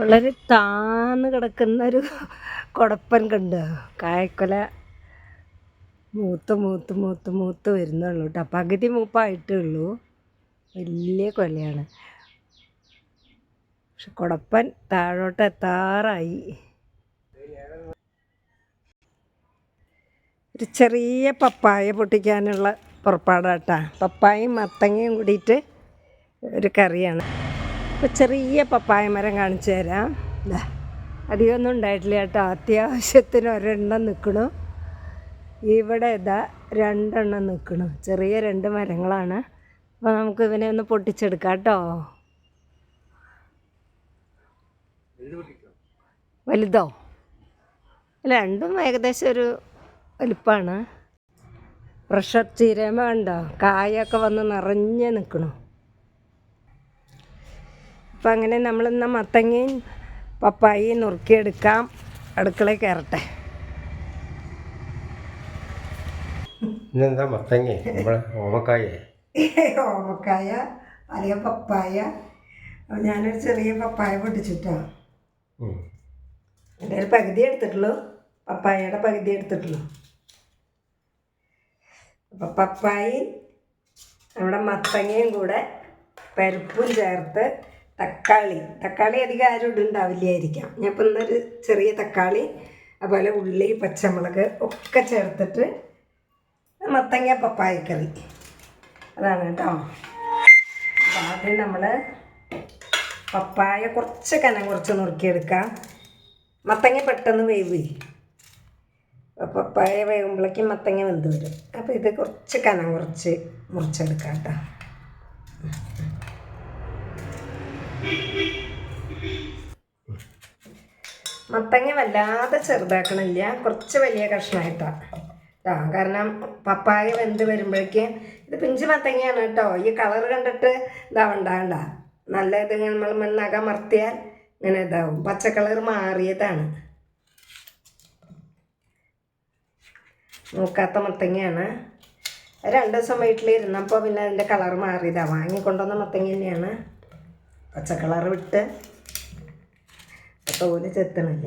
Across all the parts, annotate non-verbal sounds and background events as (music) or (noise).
വളരെ താന്ന് കിടക്കുന്ന ഒരു കുടപ്പൻ കണ്ട്. കായക്കൊല മൂത്ത് മൂത്ത് മൂത്ത് മൂത്ത് വരുന്നുള്ളൂ കേട്ടോ. പകുതി മൂപ്പായിട്ടേ ഉള്ളൂ. വലിയ കൊലയാണ്. പക്ഷെ കുടപ്പൻ താഴോട്ട് എത്താറായി. ഒരു ചെറിയ പപ്പായ പൊട്ടിക്കാനുള്ള പുറപ്പാടാട്ടാ. പപ്പായയും മത്തങ്ങയും കൂടിയിട്ട് ഒരു കറിയാണ്. അപ്പോൾ ചെറിയ പപ്പായ മരം കാണിച്ചു തരാം. അധികമൊന്നും ഉണ്ടായിട്ടില്ല കേട്ടോ. അത്യാവശ്യത്തിന് ഒരെണ്ണം നിൽക്കണു ഇവിടെ ഇതാ രണ്ടെണ്ണം നിൽക്കണു ചെറിയ രണ്ട് മരങ്ങളാണ്. അപ്പോൾ നമുക്ക് ഇവനെ ഒന്ന് പൊട്ടിച്ചെടുക്കാം കേട്ടോ. വലുതോ? രണ്ടും ഏകദേശം ഒരു വലിപ്പമാണ് പ്രഷർ ചീരമ കണ്ടോ? കായൊക്കെ വന്ന് നിറഞ്ഞ് നിൽക്കണു അപ്പം അങ്ങനെ നമ്മളിന്ന് മത്തങ്ങയും പപ്പായയും നുറുക്കിയെടുക്കാം. അടുക്കളയിൽ കയറട്ടെ. ഇന്നെന്താ മത്തങ്ങ? നമ്മളെ ഓമക്കായേ. (laughs) ഓമക്കായ അല്ലെങ്കിൽ പപ്പായ. ഞാനൊരു ചെറിയ പപ്പായ പൊട്ടിച്ചിട്ടാ. എന്റെ പകുതി എടുത്തിട്ടുള്ളൂ. പപ്പായയുടെ പകുതി എടുത്തിട്ടുള്ളൂ. അപ്പോൾ പപ്പായയും നമ്മുടെ മത്തങ്ങയും കൂടെ പരിപ്പും ചേർത്ത് തക്കാളി. തക്കാളി അധികം ആരും ഇടുണ്ടാവില്ലായിരിക്കാം. ഞാൻ ഇപ്പം ഇന്നൊരു ചെറിയ തക്കാളി അതുപോലെ ഉള്ളി പച്ചമുളക് ഒക്കെ ചേർത്തിട്ട് മത്തങ്ങ പപ്പായക്കറി അതാണ് കേട്ടോ. ആദ്യം നമ്മൾ പപ്പായ കുറച്ച് കനം കുറച്ച് നുറുക്കിയെടുക്കാം. മത്തങ്ങ പെട്ടെന്ന് വേവ് പപ്പായ വേകുമ്പോഴേക്കും മത്തങ്ങ വെന്ത് വരും. അപ്പോൾ ഇത് കുറച്ച് കനം കുറച്ച് മുറിച്ചെടുക്കാം കേട്ടോ. മത്തങ്ങ വല്ലാതെ ചെറുതാക്കണില്ല. കുറച്ച് വലിയ കഷ്ണമായിട്ടാണ് കേട്ടോ കാരണം പപ്പായ വെന്ത് വരുമ്പോഴേക്ക് ഇത് പിഞ്ച് മത്തങ്ങയാണ് കേട്ടോ ഈ കളർ കണ്ടിട്ട് ഇതാവണ്ടാണ്ട നല്ല ഇത് നമ്മൾ മണ്ണകം മർത്തിയാൽ ഇങ്ങനെ ഇതാവും. പച്ച കളർ മാറിയതാണ്. നോക്കാത്ത മത്തങ്ങയാണ്. രണ്ട് ദിവസം വീട്ടിലിരുന്നപ്പോൾ പിന്നെ അതിന്റെ കളർ മാറിയതാണ് വാങ്ങിക്കൊണ്ടുവന്ന മത്തങ്ങ തന്നെയാണ്. പച്ച കളർ വിട്ട് തോൽ ചെത്തണില്ല.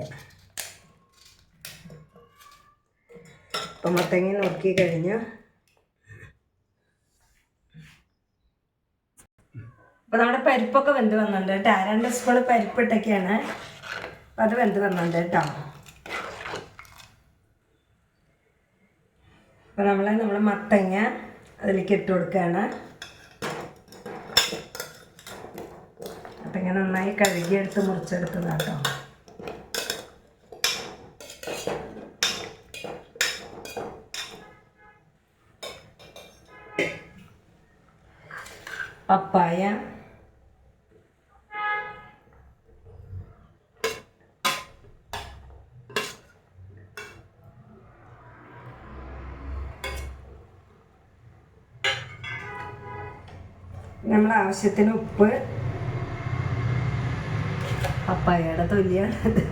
അപ്പം മത്തങ്ങ നോക്കി കഴിഞ്ഞു. അപ്പം നമ്മുടെ പരിപ്പൊക്കെ വെന്ത് വന്നിട്ടുണ്ട്. കേട്ടോ രണ്ട് സ്പൂൺ പരിപ്പിട്ടൊക്കെയാണ് അപ്പം അത് വെന്ത് വന്നിട്ടുണ്ട് കേട്ടോ. അപ്പം നമ്മൾ നമ്മൾ മത്തങ്ങ അതിലേക്ക് ഇട്ട് കൊടുക്കുകയാണ്. മത്തങ്ങ നന്നായി കഴുകിയെടുത്ത് മുറിച്ചെടുത്തതാണ് കേട്ടോ പപ്പായ. നമ്മൾ ആവശ്യത്തിന് ഉപ്പ് പപ്പായയുടെ തൊലിയാണ് ഇത്.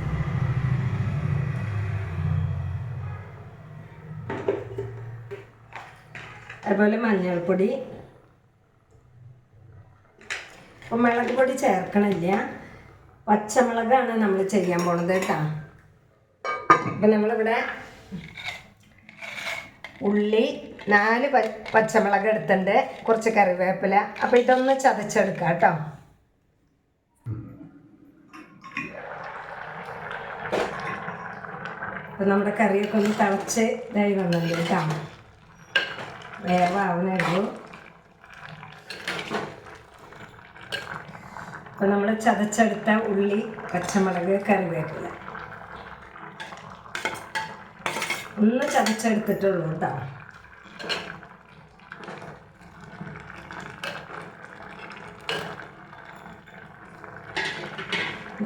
അതുപോലെ മഞ്ഞൾപ്പൊടി. അപ്പം മുളക് പൊടി ചേർക്കണില്ല. പച്ചമുളകാണ് നമ്മൾ ചെയ്യാൻ പോണത് കേട്ടോ. അപ്പം നമ്മളിവിടെ ഉള്ളി നാല് പച്ചമുളക് എടുത്തിട്ടുണ്ട്. കുറച്ച് കറിവേപ്പില. അപ്പം ഇതൊന്ന് ചതച്ചെടുക്കാം കേട്ടോ. അപ്പം നമ്മുടെ കറിയൊക്കെ ഒന്ന് തിളച്ച് ഇതായി വന്നിട്ടുണ്ട് കേട്ടോ. വേവാവണേ അപ്പോൾ നമ്മൾ ചതച്ചെടുത്ത ഉള്ളി പച്ചമുളക് കറിവേപ്പില. ഒന്ന് ചതച്ചെടുത്തിട്ടുള്ളൂ കേട്ടോ.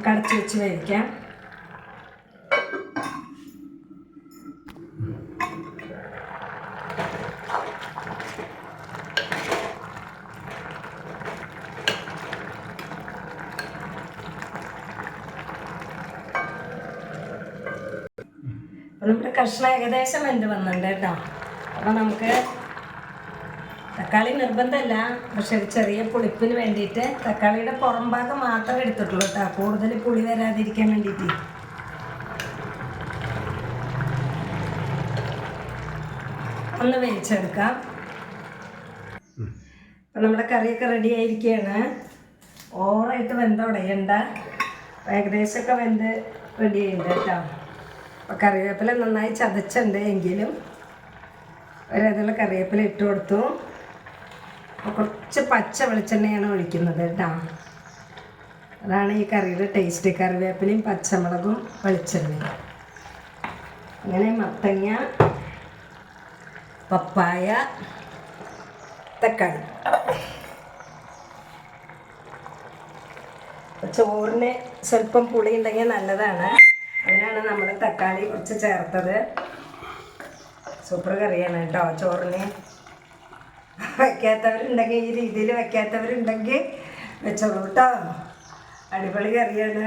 കടച്ചു വെച്ച് വേവിക്കാം. നമ്മുടെ കഷ്ണം ഏകദേശം വെന്ത് വന്നിട്ടുണ്ട് കേട്ടോ. അപ്പം നമുക്ക് തക്കാളി തക്കാളി നിർബന്ധമല്ല പക്ഷെ ഒരു ചെറിയ പുളിപ്പിന് വേണ്ടിയിട്ട് തക്കാളിയുടെ പുറം ഭാഗം മാത്രമേ എടുത്തിട്ടുള്ളൂ കേട്ടോ. കൂടുതൽ പുളി വരാതിരിക്കാൻ വേണ്ടിയിട്ട്. ഒന്ന് വേവിച്ചെടുക്കാം. അപ്പം നമ്മുടെ കറിയൊക്കെ റെഡി ആയിരിക്കുകയാണ് ഓവറായിട്ട് വെന്ത ഉടയണ്ട. ഏകദേശമൊക്കെ വെന്ത് റെഡി ആയിട്ടുണ്ട് കേട്ടോ. അപ്പോൾ കറിവേപ്പില നന്നായി ചതച്ചുണ്ട് എങ്കിലും ഒരേതുള്ള കറിവേപ്പില ഇട്ട് കൊടുത്തു. കുറച്ച് പച്ച വെളിച്ചെണ്ണയാണ് ഒഴിക്കുന്നത് കേട്ടോ. അതാണ് ഈ കറിയുടെ ടേസ്റ്റ് കറിവേപ്പിലയും പച്ചമുളകും വെളിച്ചെണ്ണയും. അങ്ങനെ മത്തങ്ങ പപ്പായ തക്കാളി. ചോറിന് സ്വല്പം പുളി ഉണ്ടെങ്കിൽ നല്ലതാണ്. അതിനാണ് നമ്മൾ തക്കാളി കുറച്ച് ചേർത്തത്. സൂപ്പർ കറിയാണ് കേട്ടോ ചോറിന്. വയ്ക്കാത്തവരുണ്ടെങ്കിൽ ഈ രീതിയിൽ വയ്ക്കാത്തവരുണ്ടെങ്കിൽ വെച്ചോളൂ കേട്ടോ. അടിപൊളി കറിയാണ്.